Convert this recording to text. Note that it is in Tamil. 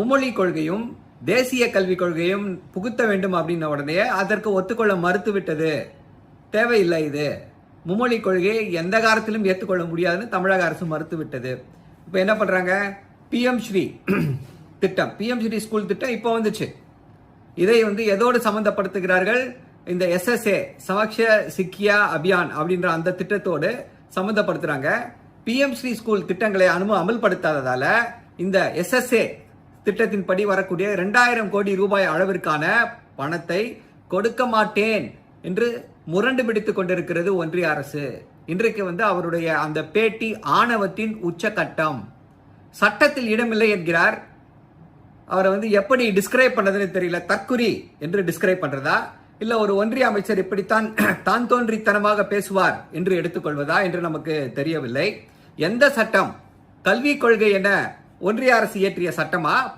மும்மொழி கொள்கையும் தேசிய கல்விக் கொள்கையும் புகுத்த வேண்டும் அப்படின்ன உடனே அதற்கு ஒத்துக்கொள்ள மறுத்துவிட்டது தேவையில்லை இது. மும்மொழி கொள்கையை எந்த காலத்திலும் ஏற்றுக்கொள்ள முடியாதுன்னு தமிழக அரசு மறுத்துவிட்டது இப்போ என்ன பண்ணுறாங்க பிஎம் ஸ்ரீ திட்டம். பிஎம் ஸ்ரீ ஸ்கூல் திட்டம் இப்போ வந்துச்சு. இதை வந்து எதோடு சம்மந்தப்படுத்துகிறார்கள் இந்த எஸ்எஸ்ஏ சமக்ஷ சிக்கியா அபியான் அப்படின்ற அந்த திட்டத்தோடு சம்மந்தப்படுத்துகிறாங்க பிஎம் ஸ்ரீ ஸ்கூல் திட்டங்களை அனும அமல்படுத்தாததால இந்த எஸ்எஸ்ஏ திட்டத்தின்படி வரக்கூடிய இரண்டாயிரம் கோடி ரூபாய் அளவிற்கான பணத்தை கொடுக்க மாட்டேன் என்று முரண்டு பிடித்துக் கொண்டிருக்கிறது ஒன்றிய அரசு. இன்றைக்கு வந்து அவருடைய அந்த பேட்டி ஆணவத்தின் உச்சகட்டம் சட்டத்தில் இடமில்லை என்கிறார். அவரை வந்து எப்படி டிஸ்கிரைப் பண்ணதுன்னு தெரியல. தற்குறி என்று டிஸ்கிரைப் பண்றதா? இல்ல ஒரு ஒன்றிய அமைச்சர் இப்படித்தான் தான் தோன்றித்தனமாக பேசுவார் என்று எடுத்துக்கொள்வதா என்று நமக்கு தெரியவில்லை. எந்த சட்டம்? கல்விக் கொள்கை என ஒன்றிய அரசு இயற்றிய சட்டமா?